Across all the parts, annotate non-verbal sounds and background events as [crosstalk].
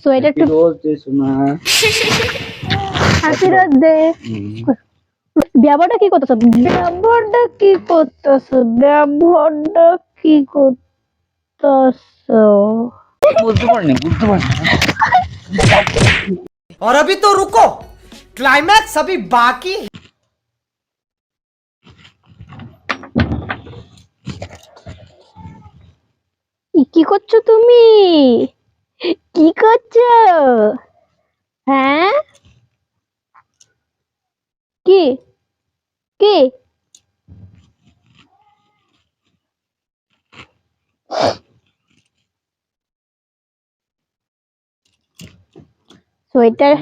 Sweater একটু রোজ দে শোনা হাসি রোদ দে ব্যবহারটা কি করতেছ ব্যবহারটা কি করতেছ ব্যবহারটা কি করতেছ বুঝতে পারিনি বুঝতে পারিনি और अभी तो रुको क्लाइमैक्स अभी बाकी है ই, কি করছো তুমি কি করছ? হ্যাঁ? কি? কি? সোয়েটার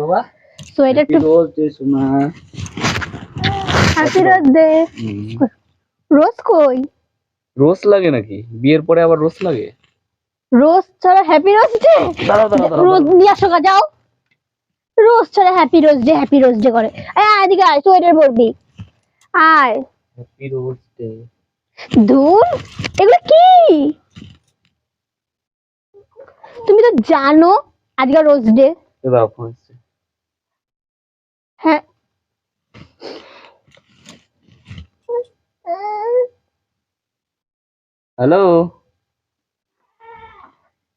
বাবা? সোয়েটার একটু রোজ দে হাসি রোদ দে রোজ কই? রোজ লাগে নাকি? বিয়ের পরে আবার রোজ লাগে? রোজ ছাড়া হ্যাপি রোজ ডে রোজ নিয়ে আসো গা, যাও। রোজ ছাড়া happy rose day happy rose day করে। আয় আয়, এদিকে আয় সোয়েটার পরবি আয়। হ্যাপি রোজ ডে ধুর এগুলো কি? তুমি তো জানো আজকে রোজ ডে হ্যাঁ। হ্যালো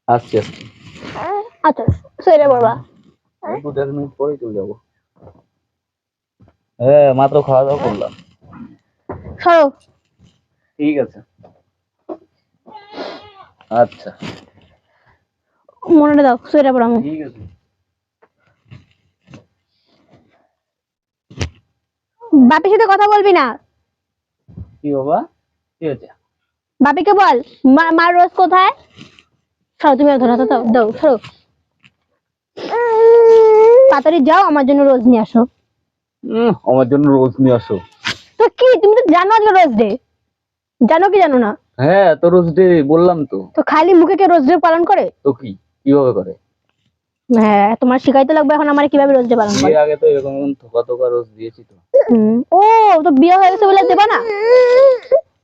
আসছি আসছি। আচ্ছা সোয়েটার পরবা এই দু চার মিনিট পরেই চলে যাব। হ্যাঁ মাত্র খাওয়া দাওয়া করলাম। সরো। ঠিক আছে। আচ্ছা। মনে দাও সোয়েটার পরামো ঠিক আছে। বাপির সাথে কথা বলবি না? কি বাবা? কি হয়েছে? বাপিকে বল মা মার রোজ কোথায়? সরো তুমি ধরো দাও দাও সরো তাড়াতাড়ি যাও আমার জন্য রোজ নিয়ে আসো। আমার জন্য রোজ নিয়ে আসো। তো কি তুমি তো জানো আজকে রোজ ডে। জানো কি জানো না? হ্যাঁ তো রোজ ডে বললাম তো। তো খালি মুখে কে রোজ ডে পালন করে? তো কি কীভাবে করে? হ্যাঁ তোমার শিখাইতে লাগবে এখন আমার কীভাবে রোজ ডে পালন করে। আগে তো এরকম রোজ দিয়েছি তো। ও তো বিয়ে হয়ে গেছে বলে দেবা না?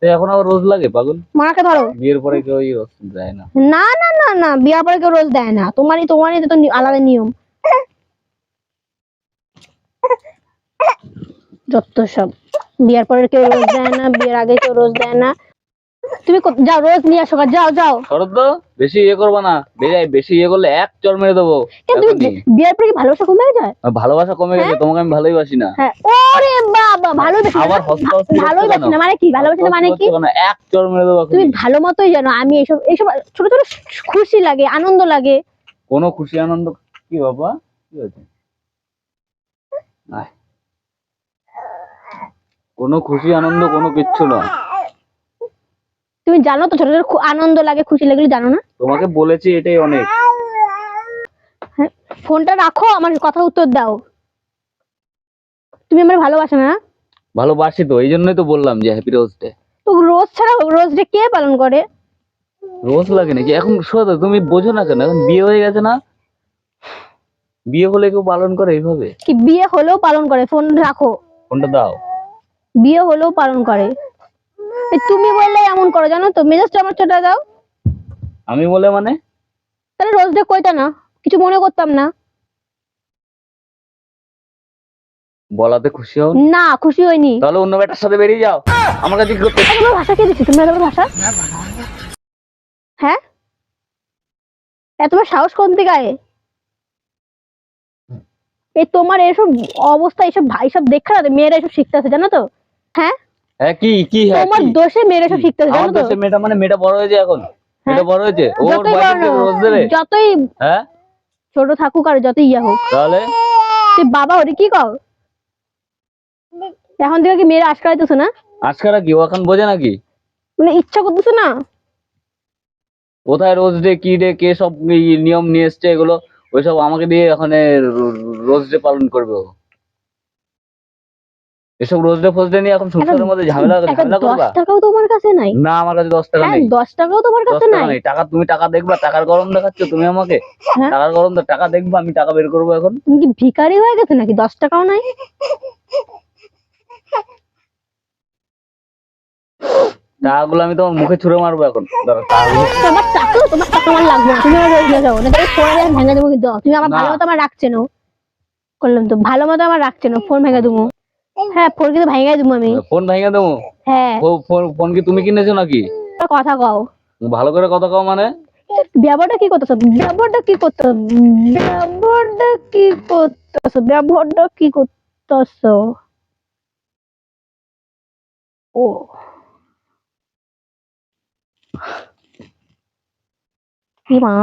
এখন আবার রোজ লাগে পাগল? মাকে ধরো। বিয়ের পরে কেউ রোজ দেয় না। না না না না বিয়ার পরে কেউ রোজ দেয় না। তোমারই তোমারই তো আলাদা নিয়ম। যত সব বিয়ার পরে কেউ রোজ দেয় না বিয়ের আগে কেউ রোজ দেয় না। তুমি যাও রোজ নিয়ে আসো যাও যাও। শরৎ তো বেশি ইয়ে করবা না। বেশি ইয়ে করলে এক চর মেরে দেবো। বিয়ের পরে ভালোবাসা কমে যায়? ভালোবাসা কমে গেছে তোমাকে আমি ভালোই বাসি না। হ্যাঁ। ওরে বাবা ভালোবাসি আবার হস্ত না মানে কি? ভালোবাসি না মানে কি? এক চর মেরে দেবো তুমি ভালো মতোই জানো আমি এইসব এইসব ছোট ছোট খুশি লাগে আনন্দ লাগে। কোনো খুশি আনন্দ কি বাবা? কি হয়েছে। কোনো খুশি আনন্দ কোনো কিচ্ছু না। জানো তো ছোট ছোট আনন্দ লাগে খুশি লাগে জানো না? তোমাকে বলেছি এটাই অনেক। হ্যাঁ, ফোনটা রাখো আমার কথার উত্তর দাও। তুমি আমার ভালোবাসো না? ভালোবাসি তো এই জন্যই তো বললাম যে হ্যাপি রোজ ডে তো রোজ ছাড়া রোজ ডে কে পালন করে? রোজ লাগে নাকি? এখন শোনো তুমি বোঝো না কেন এখন বিয়ে হয়ে গেছে না? বিয়ে হলে কেউ পালন করে এইভাবে? কি বিয়ে হলেও পালন করে? ফোন রাখো। ফোনটা দাও। বিয়ে হলেও পালন করে। তুমি বললে এমন করো জানো তো? মেজাজটা আমার চোটা দাও। আমি বলে মানে? তাহলে রোজ ডে কইতা না কিছু মনে করতাম না। বলাতে খুশি হও না? খুশি হয়নি তাহলে অন্য বেটার সাথে বেরিয়ে যাও। আমার কাছে কি করতে এত ভাষা কে দিচ্ছে? তুমি বড় ভাষা? হ্যাঁ? এত বড় সাহস কোন থেকে আয়ে? এই তোমার এসব অবস্থা এসব ভাই সব দেখা না মেয়েরা এসব শিখতেছে জানো তো? হ্যাঁ? হ্যাঁ কি কি হ্যাঁ তোমার দোষে মেয়েরা এসব শিখতেছে জানো তো? দেশে মেয়েটা মানে মেয়েটা বড় হয়েছে এখন। মেয়েটা বড় হয়েছে। ওর যতই বড় বয়ফ্রেন্ডকে না রোজ দেবে। যতই হ্যাঁ? ছোট থাকুক আর যতই ইয়া হোক। তাহলে? তুই বাবা ওরে কি কও? এখন থেকে কি মেয়েরা আশকারাইতেছে না? আজকারা কি? ও এখন বোঝে নাকি? মানে ইচ্ছা করতেছে না? কোথায় রোজ ডে কি ডে কে সব নিয়ম নিয়ে এসছে এগুলো ওইসব আমাকে দিয়ে এখানে রোজ ডে পালন করবে ও। এসব রোজ ডে ফোজ ডে নিয়ে এখন সংসারের মধ্যে ঝামেলা ঝামেলা করবা? টাকাও তোমার কাছে নাই। না আমার কাছে দশ টাকা হ্যাঁ নেই। দশ টাকাও তোমার কাছে নাই। টাকা তুমি টাকা দেখবা টাকার গরম দেখাচ্ছ তুমি আমাকে হ্যাঁ। টাকার গরম তো টাকা দেখবা আমি টাকা বের করব এখন। তুমি কি ভিখারি হয়ে গেছে নাকি? দশ টাকাও নাই? টাকাগুলো আমি তোমার মুখে ছুঁড়ে মারবো এখন। তোমার টাকা তোমার টাকা আমার লাগবে না। তুমি আমার দিয়ে যাব না তাহলে ফোন ভেঙে দেবো কিন্তু। তুমি আমার। ভালো মতো আমার রাখছে না। করলাম তো ভালো মতো আমার রাখছে না। ফোন ভেঙে দেবো। হ্যাঁ ফোন কিন্তু ভেঙে দেবো আমি। ফোন ভেঙে দেবো? হ্যাঁ। ফোন কি তুমি কিনেছো নাকি? কথা কও। ভালো করে কথা কও মানে। ব্যবহারটা কি করতেছো? ব্যবহারটা কি করতেছো? ব্যবহারটা কি করতেছো? ব্যবহারটা কি করতেছো? ও। কি মা?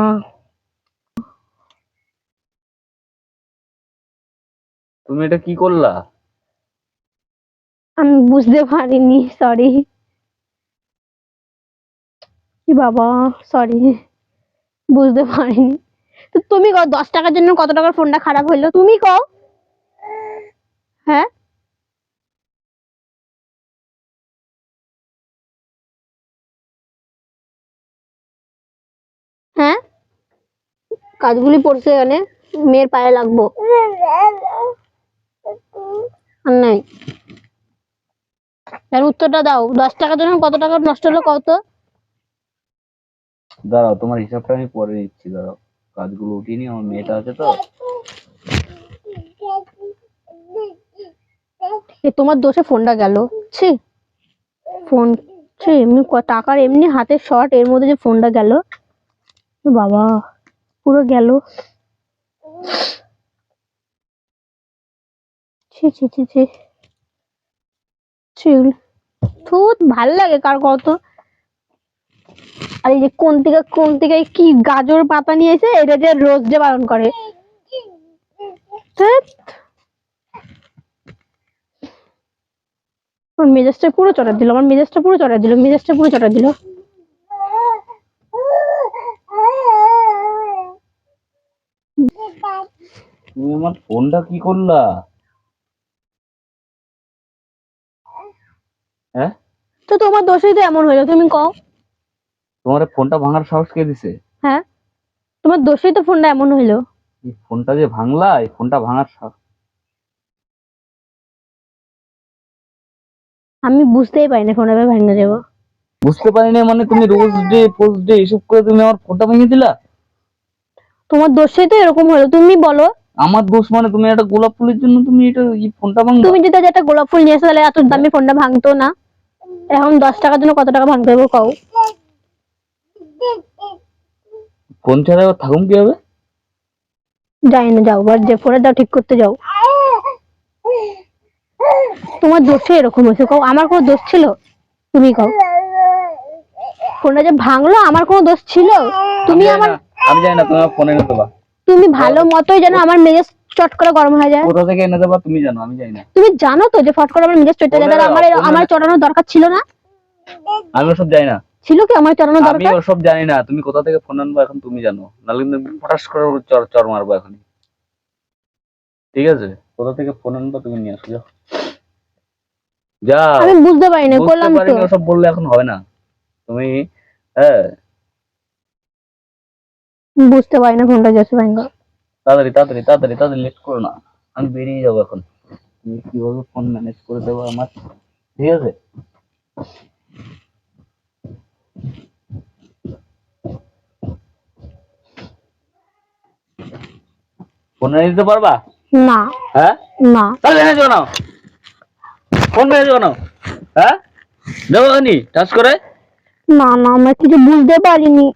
তুমি এটা কি করলা? আমি বুঝতে পারিনি সরি কি বাবা সরি বুঝতে পারিনি। তো তুমি কও, দশ টাকার জন্য কত টাকার ফোনটা খারাপ হইল? তুমি কও। হ্যাঁ? হ্যাঁ? কাজগুলি পড়ছে এখানে, মেয়ের পায়ে লাগবো। আর নাই। এর উত্তরটা দাও। দশ টাকার জন্য কত টাকা নষ্ট হলো কত দাঁড়াও তোমার হিসাবটা আমি পরে দিচ্ছি দাঁড়াও। কাজগুলো উঠিয়ে নি আমার মেয়েটা আছে তো। এ তোমার দোষে ফোনটা গেল। ছি। ফোন ছি এমনি টাকার এমনি হাতে শর্ট এর মধ্যে যে ফোনটা গেল। বাবা পুরো গেল। ছি ছি ছি ছি। ছি থুত ভালো লাগে কার কত। আর এই যে কোন থেকে কোন থেকে কি গাজর পাতা নিয়ে এসে এটা যে রোজ ডে পালন করে। মেজাজটা পুরো চড়া দিল, আমার মেজাজটা পুরো চড়া দিল, মেজাজটা পুরো চড়া দিল। তুমি আমার ফোনটা কি করলা? হ্যাঁ? তো তোমার দোষেই তো এমন হইল তুমি কও। তোমার ফোনটা ভাঙার সাহস কে দিছে? হ্যাঁ? তোমার দোষেই তো ফোনটা এমন হইল। এই ফোনটা যে ভাঙলা এই ফোনটা ভাঙার সাহস। আমি বুঝতেই পারি না ফোনটা ভেঙে যাব। বুঝতে পারিনি মানে তুমি রোজ ডে পোস্ট ডে এসব করে তুমি আমার ফোনটা ভেঙে দিলা? তোমার দোষেই তো এরকম হলো তুমি বলো। আমার দোষ মানে তুমি একটা গোলাপ ফুলের জন্য তুমি এটা এই ফোনটা ভাঙ তুমি যদি একটা গোলাপ ফুল নিয়ে এসে তাহলে এত দামি ফোনটা ভাঙতো না। এখন দশ টাকার জন্য কত টাকা ভাঙতে হবে কও? ফোন ছাড়া থাকুন কি হবে যাই না যাও আর যে ফোনে দাও ঠিক করতে যাও। তোমার দোষে এরকম হয়েছে কও আমার কোনো দোষ ছিল? তুমি কও। ফোনটা যে ভাঙলো আমার কোনো দোষ ছিল? তুমি আমার আমি জানি না তুমি আমার ফোন দেবা তুমি ভালো মতোই জানো আমার মেজাজ চট করে গরম হয়ে যায়। কোথা থেকে এনে দেবা তুমি জানো আমি জানি না। তুমি জানো তো যে ফট করে আমার মেজাজ চটে যায় আমার আমার চড়ানোর দরকার ছিল না? আমি ওসব জানি না। ছিল কি আমার চড়ানোর আমি দরকার? ওসব জানি না। তুমি কোথা থেকে ফোন আনব এখন তুমি জানো। নাহলে কিন্তু আমি ফটাস করে চর চর মারবো এখন ঠিক আছে? কোথা থেকে ফোন আনব তুমি নিয়ে আসো যাও। আমি বুঝতে পারি না করলাম তো। ওসব বললে এখন হবে না। তুমি হ্যাঁ বুঝতে পারি না ফোনটা যাচ্ছে ভাঙ্গা তাড়াতাড়ি তাড়াতাড়ি তাড়াতাড়ি তাড়াতাড়ি লেট করো না। আমি বেরিয়ে যাব এখন। তুমি কীভাবে ফোন ম্যানেজ করে দেবো আমার? ঠিক আছে? ফোন এনে দিতে পারবা? না। হ্যাঁ? না। তাহলে এনে দিও না ফোন এনে দিও না হ্যাঁ? দেবো টাচ করে? না না আমরা কিছু বুঝতে পারিনি।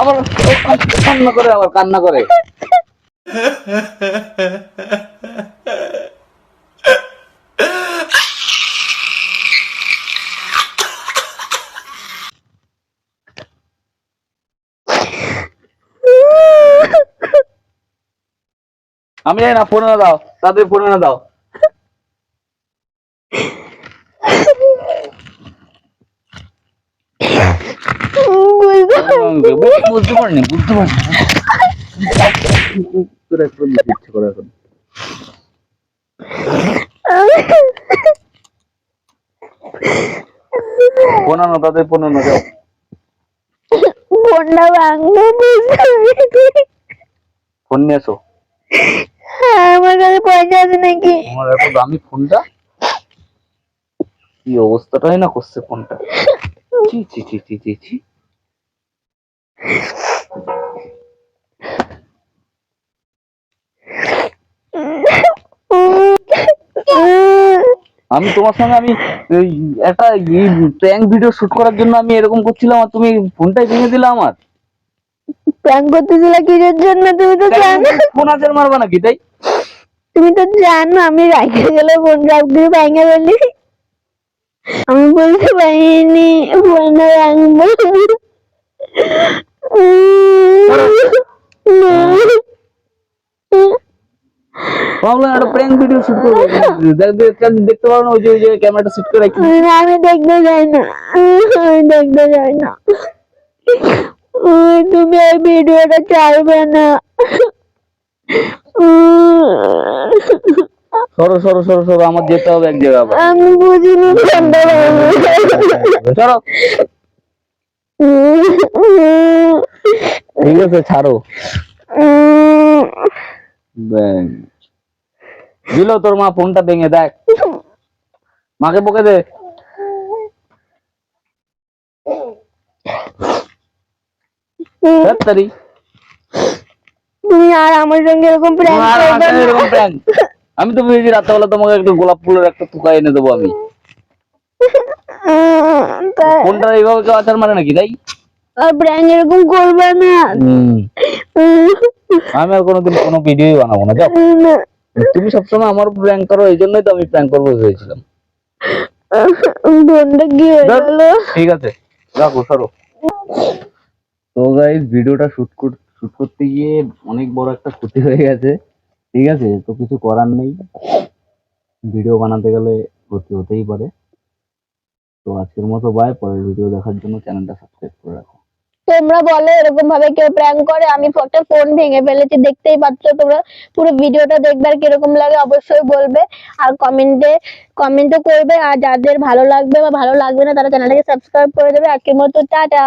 আবার কান্না করে আবার কান্না করে। আমি জানি না ফোন দাও তাদের ফোন দাও। বুঝতে পারিনি বুঝতে পারিনি ফোনটা ফোন নিয়ে এসো হ্যাঁ আমার কাছে পয়সা আছে নাকি আমার দামি ফোনটা কি অবস্থাটাই না করছে ফোনটা আমি তোমার সঙ্গে আমি একটা প্র্যাঙ্ক ভিডিও শুট করার জন্য আমি এরকম করছিলাম আর তুমি ফোনটাই ভেঙে দিলে আমার। প্র্যাঙ্ক করতেছিল কিসের জন্য? তুমি তো জানো। ফোন আচার মারবা নাকি তাই? তুমি তো জানো আমি রাখে গেলে ফোন সব দিয়ে ভেঙে ফেলি। আমি বলতে পারিনি ফোনটা ভাঙবো। ভাবলাম একটা প্র্যাঙ্ক ভিডিও শুট করব দেখ- দেখ- দেখতে পারো না ওই যে ওই যে ক্যামেরাটা সেট করে আমি দেখতে না। আমি দেখতে চাই না। তুমি এই ভিডিওটা চাইবে না। সরো সরো সরো সরো আমার যেতে হবে এক জায়গা আমি বুঝিনি সরো। উম, ঠিক আছে ছাড়ো। ব্যাং। দিল তোর মা ফোনটা ভেঙে দেখ। মাকে বকে দে। ধ্যাৎ তুমি আর আমার সঙ্গে এরকম প্র্যাঙ্ক করবে না। এরকম prank? আমি তো ভেবেছি তোমাকে একটা গোলাপ ফুলের একটা টুকা এনে দেবো আমি। ফোনটা এইভাবে কেউ আচার মারে নাকি তাই? আর প্র্যাঙ্ক এরকম করবে না। [laughs] আমি আর কোনোদিন কোনো ভিডিওই বানাবো না যাও। তুমি সবসময় আমার প্র্যাঙ্ক করো এই জন্যই তো আমি প্র্যাঙ্ক করব ভেবেছিলাম। কি হয়ে ঠিক আছে রাখো সরো। তো গাইস ভিডিওটা শুট শুট করতে গিয়ে অনেক বড় একটা ক্ষতি হয়ে গেছে। ঠিক আছে তো কিছু করার নেই। ভিডিও বানাতে গেলে ক্ষতি হতেই পারে। তো আজকের মতো বাই পরের ভিডিও দেখার জন্য চ্যানেলটা সাবস্ক্রাইব করে রাখো। তোমরা বলো, এরকম ভাবে কেউ প্র্যাঙ্ক করে, আমি একটা ফোন ভেঙে ফেলেছি, দেখতেই পাচ্ছ তোমরা। পুরো ভিডিওটা দেখবে আর কীরকম লাগে, অবশ্যই বলবে। আর কমেন্টে কমেন্টও করবে, আর যাদের ভালো লাগবে বা ভালো লাগবে না, তারা চ্যানেলটাকে সাবস্ক্রাইব করে দেবে। আজকের মতো, টাটা!